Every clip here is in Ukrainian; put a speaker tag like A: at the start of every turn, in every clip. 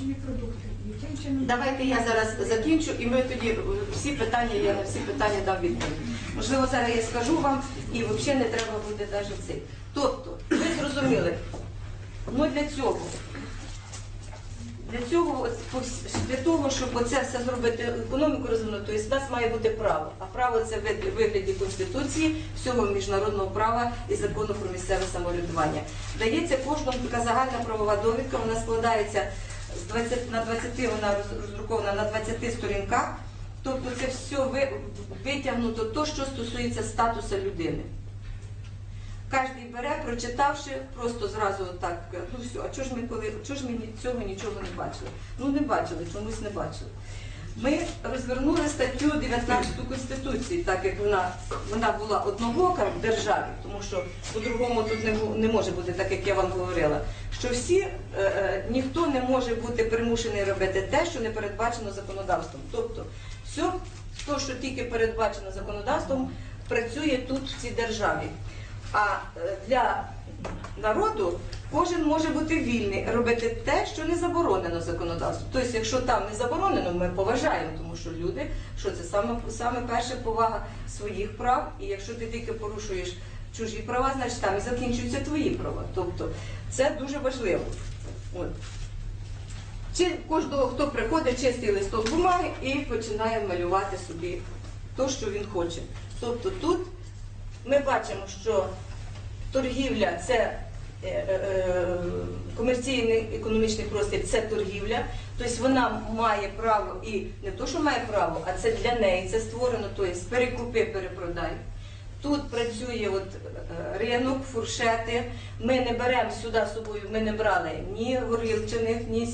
A: Харчові продукти. Яким чином
B: Давайте я зараз закінчу, і ми тоді е, всі питання, я на всі питання дам відповідь. Можливо, зараз я скажу вам, і взагалі не треба буде навіть цей. Тобто, ви зрозуміли, ну для цього. Для цього, для того, щоб оце все зробити, економіку розвинути, то у нас має бути право. А право це в вигляді Конституції, всього міжнародного права і закону про місцеве самоврядування. Дається кожному така загальна правова довідка, вона складається 20, на 20, вона роздрукована на 20 сторінках. Тобто це все ви- витягнуто то, що стосується статусу людини. Кожен бере, прочитавши, просто зразу так, ну все, а чого ж ми коли чого ж ми цього нічого не бачили? Ну не бачили, чомусь не бачили. Ми розвернули статтю 19 Конституції, так як вона, вона була однобока в державі, тому що по-другому тут не, не може бути, так як я вам говорила, що всі, е, е, ніхто не може бути примушений робити те, що не передбачено законодавством. Тобто, все, то, що тільки передбачено законодавством, працює тут в цій державі. А е, для народу кожен може бути вільний робити те, що не заборонено законодавством. Тобто, якщо там не заборонено, ми поважаємо, тому що люди, що це саме, саме перше повага своїх прав, і якщо ти тільки порушуєш чужі права, значить там і закінчуються твої права. Тобто це дуже важливо. От. Чи кожного, хто приходить, чистий листок бумаги і починає малювати собі то, що він хоче. Тобто тут ми бачимо, що торгівля це е, е, е, комерційний економічний простір, це торгівля. Тобто вона має право і не то, що має право, а це для неї це створено, тобто перекупи, перепродай. Тут працює от ринок, фуршети. Ми не беремо сюди з собою, ми не брали ні горілчаних, ні,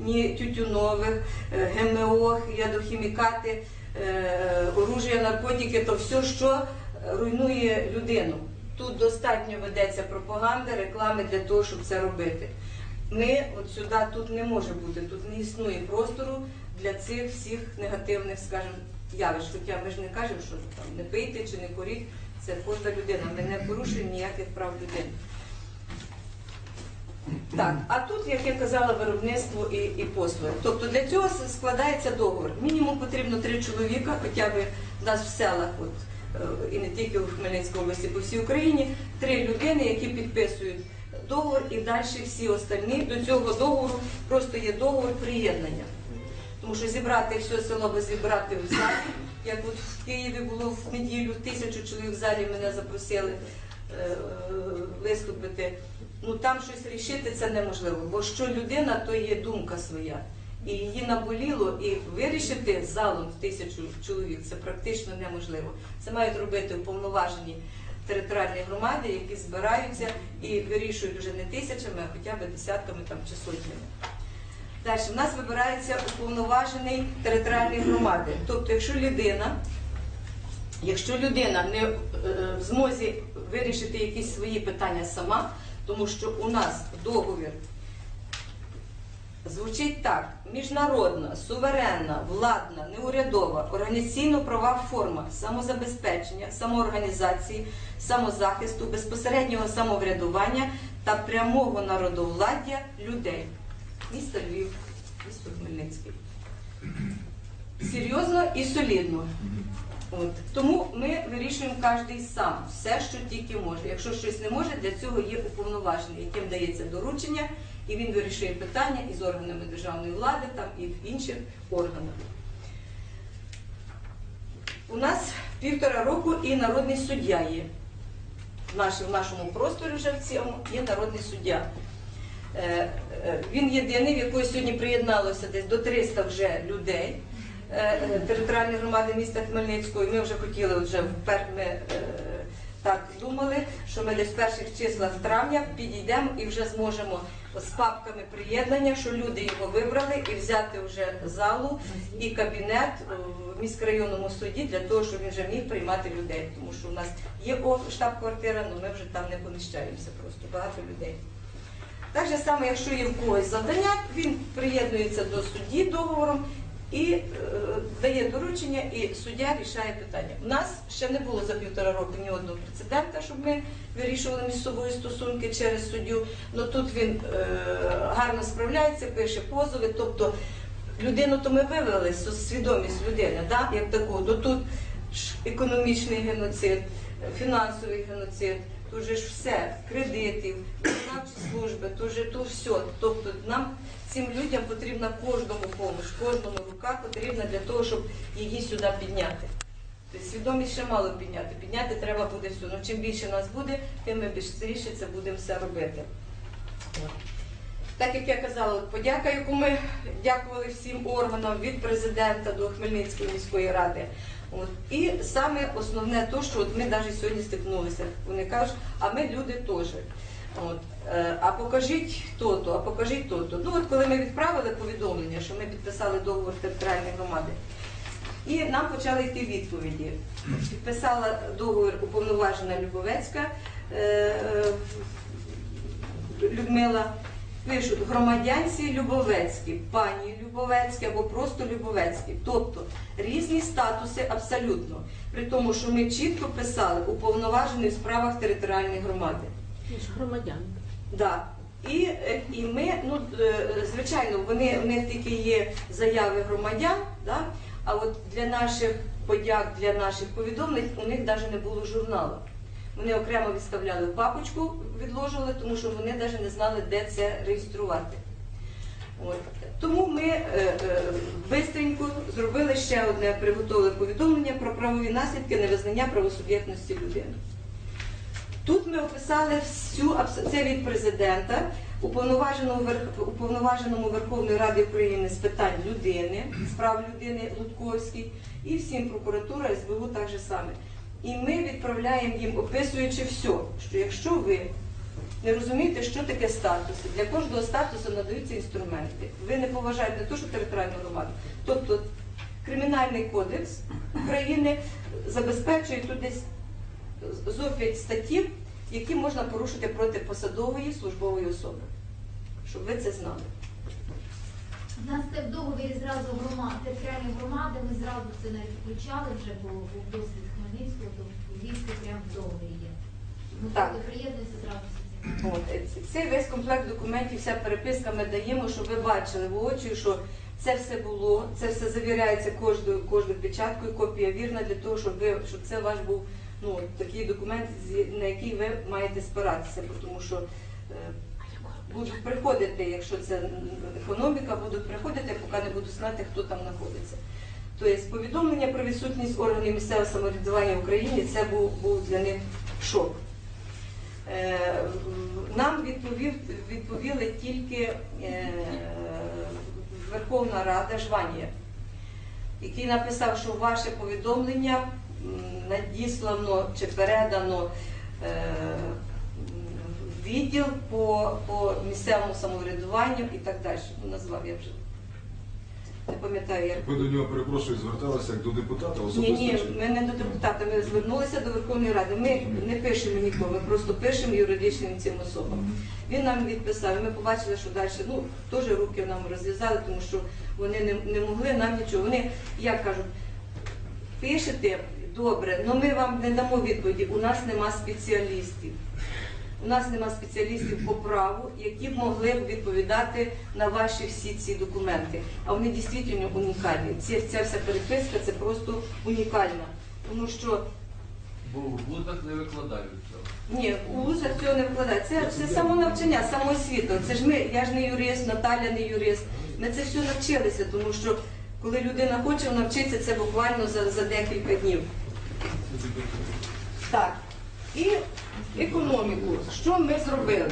B: ні тютюнових, ГМО, ядохімікати, оружія, наркотики, то все, що руйнує людину. Тут достатньо ведеться пропаганда, реклами для того, щоб це робити. Ми от сюди тут не може бути, тут не існує простору для цих всіх негативних, скажімо, явищ. Хоча ми ж не кажемо, що там не пийте чи не куріть, це кожна людина. Ми не порушуємо ніяких прав людини. Так, а тут, як я казала, виробництво і, і послуги. Тобто для цього складається договор. Мінімум потрібно три чоловіка, хоча б в нас в селах, от, і не тільки в Хмельницькій області, по всій Україні, три людини, які підписують договор, і далі всі остальні до цього договору просто є договор приєднання. Тому що зібрати все село, би зібрати в залі, як от в Києві було в неділю, тисячу чоловік в залі мене запросили е, е, виступити. Ну там щось рішити це неможливо, бо що людина, то є думка своя. І її наболіло, і вирішити залом в тисячу чоловік це практично неможливо. Це мають робити уповноважені територіальні громади, які збираються і вирішують вже не тисячами, а хоча б десятками там чи сотнями. Далі в нас вибирається уповноважений територіальної громади. Тобто, якщо людина, якщо людина не е, в змозі вирішити якісь свої питання сама, тому що у нас договір звучить так: міжнародна, суверенна, владна, неурядова, організаційно-права форма самозабезпечення, самоорганізації, самозахисту, безпосереднього самоврядування та прямого народовладдя людей. Місто Львів, місто Хмельницький. Серйозно і солідно. От. Тому ми вирішуємо кожен сам все, що тільки може. Якщо щось не може, для цього є уповноважений, яким дається доручення, і він вирішує питання із органами державної влади там, і в інших органах. У нас півтора року і народний суддя є. В нашому просторі вже в цьому є народний суддя. Е, е, Він єдиний, в якої сьогодні приєдналося десь до 300 вже людей е, територіальної громади міста Хмельницького. І ми вже хотіли, от вже впер- ми е, так думали, що ми десь в перших числах травня підійдемо і вже зможемо з папками приєднання, що люди його вибрали, і взяти вже залу і кабінет в міськрайонному суді для того, щоб він вже міг приймати людей. Тому що у нас є штаб-квартира, але ми вже там не поміщаємося просто багато людей. Так же якщо є в когось завдання, він приєднується до судді договором і е, дає доручення, і суддя рішає питання. У нас ще не було за півтора року ні одного прецедента, щоб ми вирішували між собою стосунки через суддю. Ну тут він е, гарно справляється, пише позови. Тобто людину то ми вивели свідомість людини, да, як таку. Ну тут ж економічний геноцид, фінансовий геноцид. Тут же ж все, кредитів, виконавчі служби, тут же тут все. Тобто нам цим людям потрібна кожному помощь, кожному рука потрібна для того, щоб її сюди підняти. Тобто свідомість ще мало підняти. Підняти треба буде все. Ну чим більше нас буде, тим ми більше це будемо все робити. Так як я казала, от подяка, яку ми дякували всім органам від президента до Хмельницької міської ради. От. І саме основне то, що от ми навіть сьогодні стикнулися. Вони кажуть, а ми люди теж. От. Е, А покажіть то-то, а покажіть то-то. Ну от коли ми відправили повідомлення, що ми підписали договор територіальної громади, і нам почали йти відповіді. Підписала договір уповноважена Любовецька е, е, Людмила. Пишуть громадянці Любовецькі, пані Любовецькі або просто Любовецькі. Тобто різні статуси абсолютно. При тому, що ми чітко писали уповноважений в справах територіальної громади.
C: Громадяни.
B: Да. І, е, і ми, ну е, звичайно, вони в них тільки є заяви громадян, да? а от для наших подяк, для наших повідомлень у них навіть не було журналу. Вони окремо відставляли в папочку, відложували, тому що вони навіть не знали, де це реєструвати. Тому ми е, е, зробили ще одне приготовлене повідомлення про правові наслідки невизнання правосуб'єктності людини. Тут ми описали всю це від президента, уповноваженому, уповноваженому Верховної Ради України з питань людини, з прав людини Лутковський, і всім прокуратура СБУ так же саме. І ми відправляємо їм, описуючи все, що якщо ви не розумієте, що таке статуси, для кожного статусу надаються інструменти. Ви не поважаєте то, що територіальну громаду. Тобто Кримінальний кодекс України забезпечує тут десь зо 5 статтів, які можна порушити проти посадової службової особи. Щоб ви це знали.
D: У нас це в договорі зразу громад, територіальні громади, ми зразу це навіть включали, вже було був досвід Хмельницького, то прямо в договорі є. Ми
B: Так.
D: коли зразу це.
B: От, е, цей весь комплект документів, вся переписка ми даємо, щоб ви бачили воочию, що це все було, це все завіряється кожною, кожною печаткою, копія вірна для того, щоб ви щоб це ваш був ну, такий документ, на який ви маєте спиратися, тому що е, будуть приходити, якщо це економіка, будуть приходити, поки не будуть знати, хто там знаходиться. Тобто повідомлення про відсутність органів місцевого самоврядування в Україні це був, був для них шок. Е, Нам відповів, відповіли тільки е, Верховна Рада Жванія, який написав, що ваше повідомлення надіслано чи передано е, відділ по, по місцевому самоврядуванню і так далі. Ну, назвав я вже. Не пам'ятаю, як.
E: Ви до нього перепрошую, зверталися як до депутата
B: Ні,
E: особисто?
B: ні,
E: чи-
B: ми не до депутата, ми звернулися до Верховної Ради. Ми не пишемо нікого, ми просто пишемо юридичним цим особам. Він нам відписав, і ми побачили, що далі ну, теж руки нам розв'язали, тому що вони не, не могли нам нічого. Вони, як кажуть, пишете добре, але ми вам не дамо відповіді. У нас нема спеціалістів. У нас нема спеціалістів по праву, які б могли б відповідати на ваші всі ці документи. А вони дійсно унікальні. Ці, ця вся переписка це просто унікальна. Тому що
F: Бо в вузах не викладають цього.
B: ні, у вузах цього не викладають. Це, це самонавчання, самоосвіта. Це ж ми, я ж не юрист, Наталя не юрист. Ми це все навчилися, тому що коли людина хоче навчитися, це буквально за, за декілька днів. Так. І економіку. Що ми зробили?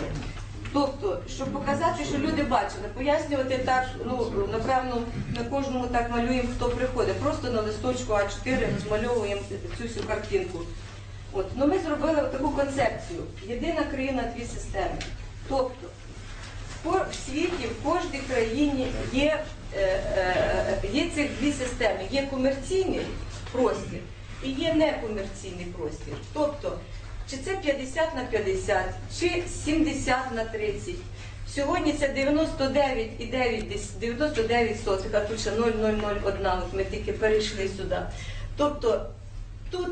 B: Тобто, щоб показати, що люди бачили, пояснювати так, ну напевно, на кожному так малюємо, хто приходить. Просто на листочку А4 розмальовуємо цю всю картинку. От, ну ми зробили таку концепцію. Єдина країна, дві системи. Тобто, в світі, в кожній країні є, е, е, є цих дві системи. Є комерційний простір і є некомерційний простір. Тобто, чи це 50 на 50, чи 70 на 30. Сьогодні це 99,9, 99 сотих, а тут ще 0,001, от ми тільки перейшли сюди. Тобто тут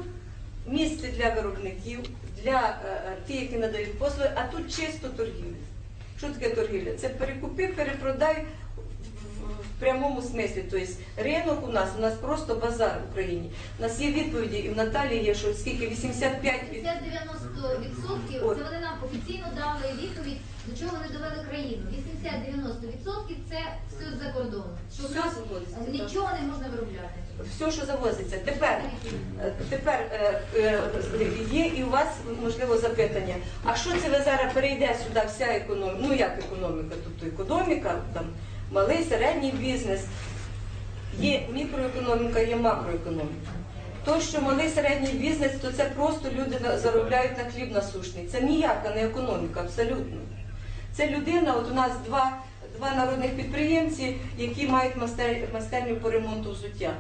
B: місце для виробників, для е, е, тих, які надають послуги, а тут чисто торгівля. Що таке торгівля? Це перекупи, перепродай в- прямому смислі. Тобто ринок у нас, у нас просто базар в Україні. У нас є відповіді, і в Наталії є, що скільки 85 від
D: 80-90%
B: От.
D: це вони нам офіційно дали відповідь, до чого вони довели країну. 80-90% це все з-за кордону. Що
B: Все завозиться,
D: е,
B: так.
D: нічого не можна виробляти.
B: все, що завозиться. Тепер, е, тепер е, е, є і у вас можливо запитання. А що це ви зараз перейде сюди вся економіка? Ну як економіка? Тобто економіка, там малий, середній бізнес. Є мікроекономіка, є макроекономіка. То, що малий середній бізнес, то це просто люди заробляють на хліб насушний. Це ніяка не економіка, абсолютно. Це людина, от у нас два, два народних підприємці, які мають мастер- майстерню по ремонту взуття.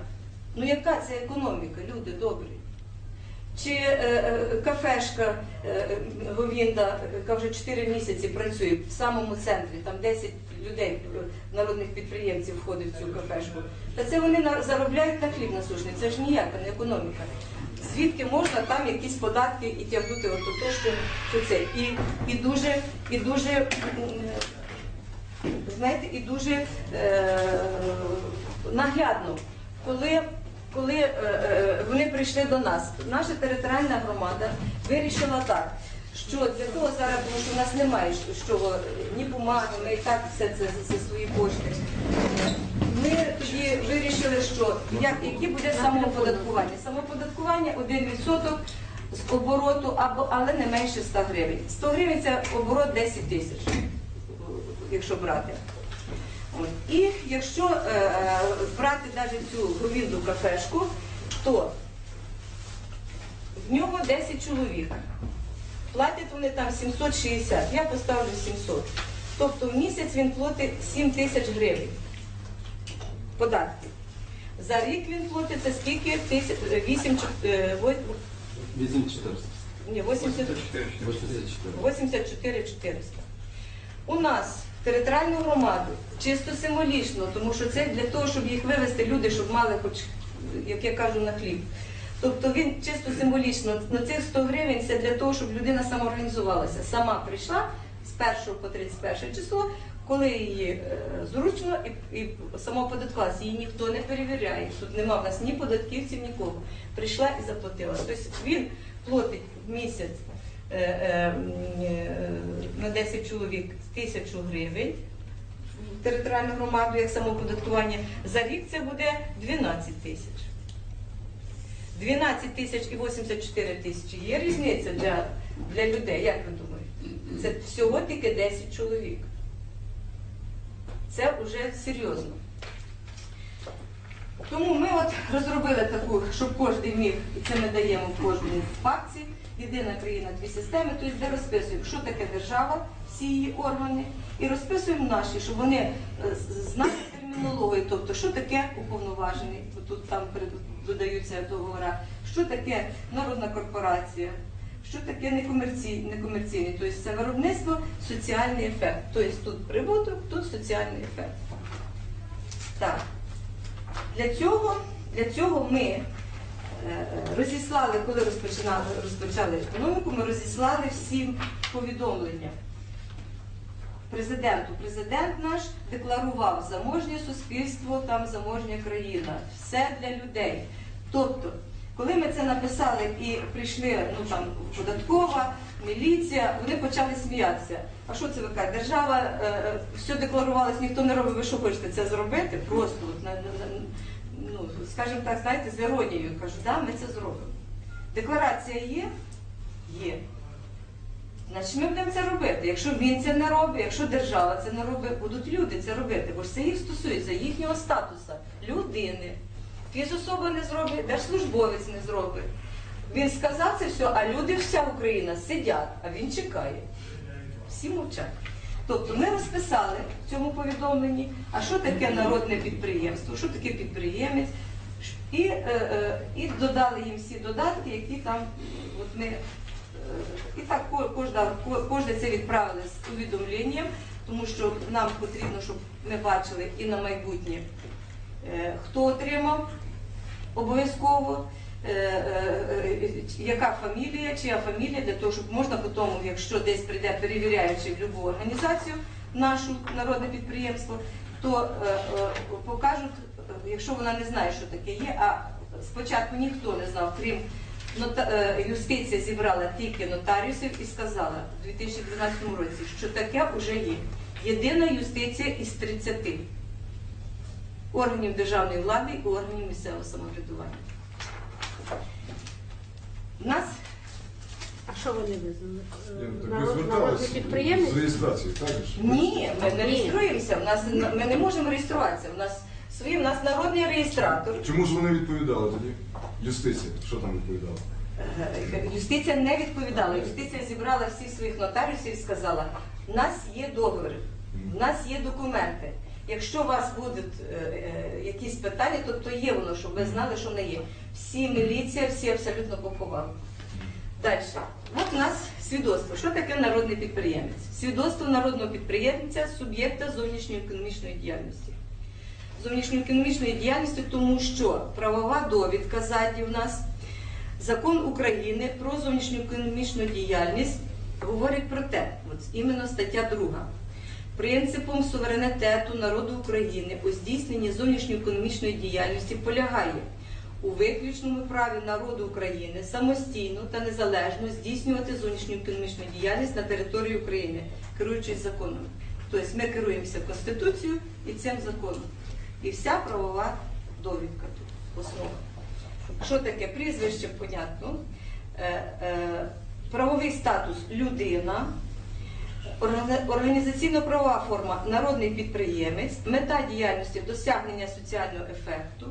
B: Ну яка це економіка, люди добрі? Чи е, е, кафешка е, е, Говінда, яка вже 4 місяці працює в самому центрі, там 10 людей, народних підприємців входить в цю кафешку. Та це вони заробляють на хліб насушний, це ж ніяка не економіка. Звідки можна там якісь податки і тягнути от то, що, що це. І, і дуже, і дуже знаєте, і дуже е, наглядно, коли, коли е, е, вони прийшли до нас, наша територіальна громада вирішила так, що для того зараз, тому що в нас немає чого ні бумаги, ми і так все це за свої кошти. Ми тоді вирішили, що як, яке буде самооподаткування. Самооподаткування 1% з обороту, або, але не менше 100 гривень. 100 гривень це оборот 10 тисяч, якщо брати. І якщо е, е, брати навіть цю говінду кафешку, то в нього 10 чоловік. Платять вони там 760, я поставлю 700. Тобто в місяць він платить 7 тисяч гривень податків. За рік він платить це скільки? 8,
E: 8400.
B: ні,
E: 84.
B: 84 400. У нас територіальну громаду чисто символічно, тому що це для того, щоб їх вивезти люди, щоб мали хоч, як я кажу, на хліб. Тобто він чисто символічно на цих 100 гривень це для того, щоб людина самоорганізувалася. Сама прийшла з 1 по 31 число, коли її е, зручно і, і самооподаткувалася. Її ніхто не перевіряє. Тут нема в нас ні податківців, нікого. Прийшла і заплатила. Тобто він платить в місяць е, е, е, на 10 чоловік тисячу гривень територіальну громаду як самооподаткування. За рік це буде 12 тисяч. 12 тисяч і 84 тисячі. Є різниця для, для людей, як ви думаєте? Це всього тільки 10 чоловік. Це вже серйозно. Тому ми от розробили таку, щоб кожен міг, і це ми даємо в кожному папці, єдина країна, дві системи, тобто де розписуємо, що таке держава, всі її органи, і розписуємо наші, щоб вони е, знали термінологію, тобто що таке уповноважений, тут там додаються договори, що таке народна корпорація, що таке некомерційний, некомерційний, тобто це виробництво, соціальний ефект. Тобто тут прибуток, тут соціальний ефект. Так. Для цього, для цього ми е, розіслали, коли розпочинали, розпочали економіку, ми розіслали всім повідомлення. Президенту. Президент наш декларував заможнє суспільство, там заможня країна. Все для людей. Тобто, коли ми це написали і прийшли ну, там, податкова, міліція, вони почали сміятися. А що це ви кажете? Держава е, е, все декларувалось, ніхто не робить, ви що хочете це зробити? Просто, от, на, на, на, ну, скажімо так, знаєте, з іронією. Кажу, да, ми це зробимо. Декларація є? Є. Значить, ми будемо це робити. Якщо він це не робить, якщо держава це не робить, будуть люди це робити, бо ж це їх стосується їхнього статусу, людини. Фізособа не зробить, держслужбовець не зробить. Він сказав це все, а люди, вся Україна сидять, а він чекає. Всі мовчать. Тобто ми розписали в цьому повідомленні, а що таке народне підприємство, що таке підприємець, і, е, е, і додали їм всі додатки, які там от ми І так ко- кожна, кожне це відправили з увідомленням. тому що нам потрібно, щоб ми бачили і на майбутнє, е, хто отримав обов'язково, е, е, яка фамілія, чия фамілія, для того, щоб можна потім, якщо десь прийде перевіряючи в будь-яку організацію, нашу народне підприємство, то покажуть, якщо вона не знає, що таке є, а спочатку ніхто не знав, крім юстиція зібрала тільки нотаріусів і сказала у 2012 році, що таке вже є. Єдина юстиція із 30 органів державної влади і органів місцевого самоврядування. У нас
C: А що вони визнали? Е,
G: ну,
C: Народ-
G: з реєстрацією, так
B: ні, ми не реєструємося. У нас ми не можемо реєструватися. У нас свій, у нас народний реєстратор.
G: Чому ж вони відповідали тоді? Юстиція, що там відповідала?
B: Е, Юстиція не відповідала. Юстиція зібрала всіх своїх нотаріусів і сказала: у нас є договір, у нас є документи. Якщо у вас будуть е, е, якісь питання, то, то є воно, щоб ви знали, що воно є. Всі міліція, всі абсолютно поховали. Далі. От у нас свідоцтво. Що таке народний підприємець? Свідоцтво народного підприємця суб'єкта зовнішньої економічної діяльності. Зовнішньої економічної діяльності, тому що правова довідка ззаді в нас, закон України про зовнішню економічну діяльність говорить про те, от іменно стаття 2. Принципом суверенітету народу України у здійсненні зовнішньоекономічної діяльності полягає у виключному праві народу України самостійно та незалежно здійснювати зовнішню економічну діяльність на території України, керуючись законом. Тобто ми керуємося Конституцією і цим законом. І вся правова довідка тут основа. Що таке прізвище, понятно. Е, е, правовий статус людина, Організаційно-правова форма народний підприємець, мета діяльності досягнення соціального ефекту,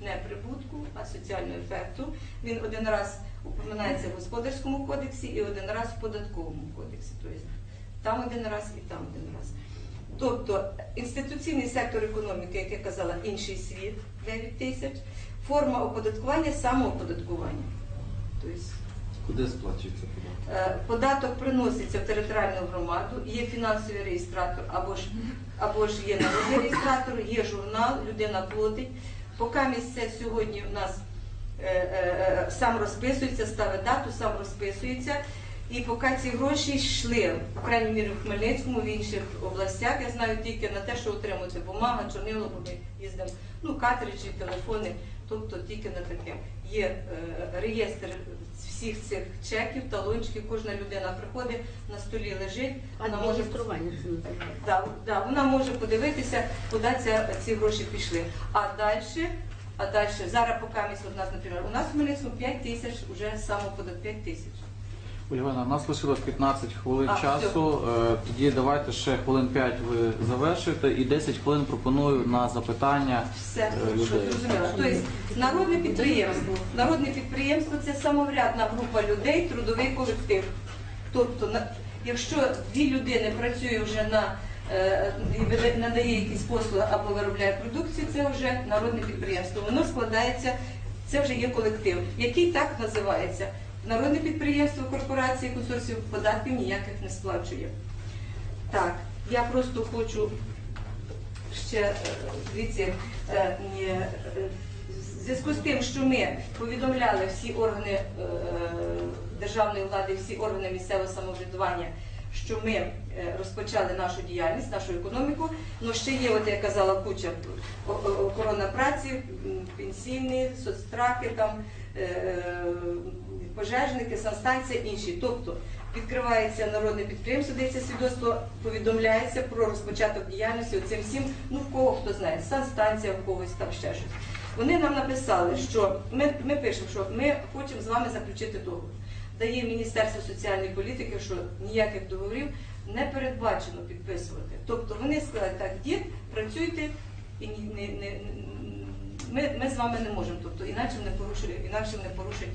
B: не прибутку, а соціального ефекту. Він один раз упоминається в господарському кодексі і один раз в податковому кодексі. Тобто там один раз і там один раз. Тобто інституційний сектор економіки, як я казала, інший світ 9 тисяч, форма оподаткування самооподаткування. Тобто
E: Куди сплачується податок?
B: Е, Податок приноситься в територіальну громаду, є фінансовий реєстратор або ж, або ж є народний реєстратор, є журнал, людина платить. Поки місце сьогодні у нас е, е, е, сам розписується, ставить дату, сам розписується. І поки ці гроші йшли, по крайній мірі в Хмельницькому, в інших областях, я знаю тільки на те, що отримується бумага, чорнило, бо ми їздимо, ну, картриджі, телефони, тобто тільки на таке. Є е, реєстр всіх цих чеків, талончиків, кожна людина приходить, на столі лежить, вона може. Да, да, вона може подивитися, куди ця, ці гроші пішли. А далі, а далі, зараз поки місць, у нас, наприклад, у нас в Хмельницькому 5 тисяч, вже самоподат 5 тисяч.
H: Ольга, у нас лишилось 15 хвилин
B: А,
H: часу. Е, Тоді давайте ще хвилин 5 ви завершуєте і 10 хвилин пропоную на запитання.
B: Все,
H: Е, людей.
B: зрозуміло. Тобто народне підприємство. Народне підприємство це самоврядна група людей, трудовий колектив. Тобто, якщо дві людини працює вже на е, і надає якісь послуги або виробляє продукцію, це вже народне підприємство. Воно складається, це вже є колектив, який так називається. Народне підприємство, корпорації, консорціум податків ніяких не сплачує. Так, я просто хочу ще е, дивіться, е, е, в зв'язку з тим, що ми повідомляли всі органи державної влади, всі органи місцевого самоврядування, що ми розпочали нашу діяльність, нашу економіку. Ну ще є, от я казала, куча охорона праці, пенсійні, соцтраки, там е, е, пожежники, санстанція, інші. Тобто відкривається народне підприємство, дається свідоцтво, повідомляється про розпочаток діяльності оцим всім, ну в кого хто знає, санстанція, в когось там ще щось. Вони нам написали, що ми, ми пишемо, що ми хочемо з вами заключити договір. Дає Міністерство соціальної політики, що ніяких договорів не передбачено підписувати. Тобто вони сказали, так, дід, працюйте і не, не, ми, ми з вами не можемо, тобто інакше не порушує, інакше не порушить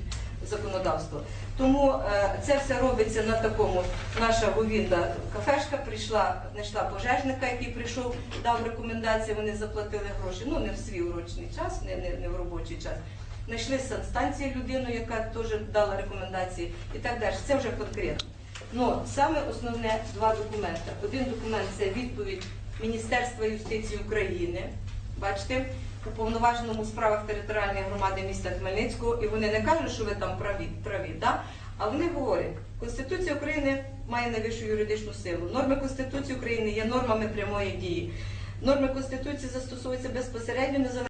B: законодавство. Тому е, це все робиться на такому. Наша говінда кафешка прийшла, знайшла пожежника, який прийшов, дав рекомендації, вони заплатили гроші. Ну не в свій урочний час, не, не, не в робочий час. Знайшли санстанції людину, яка теж дала рекомендації і так далі. Це вже конкретно. Ну, саме основне два документи. Один документ це відповідь Міністерства юстиції України. Бачите, уповноваженому у справах територіальної громади міста Хмельницького, і вони не кажуть, що ви там праві, праві да? а вони говорять, Конституція України має найвищу юридичну силу. Норми Конституції України є нормами прямої дії. Норми Конституції застосовуються безпосередньо незалежно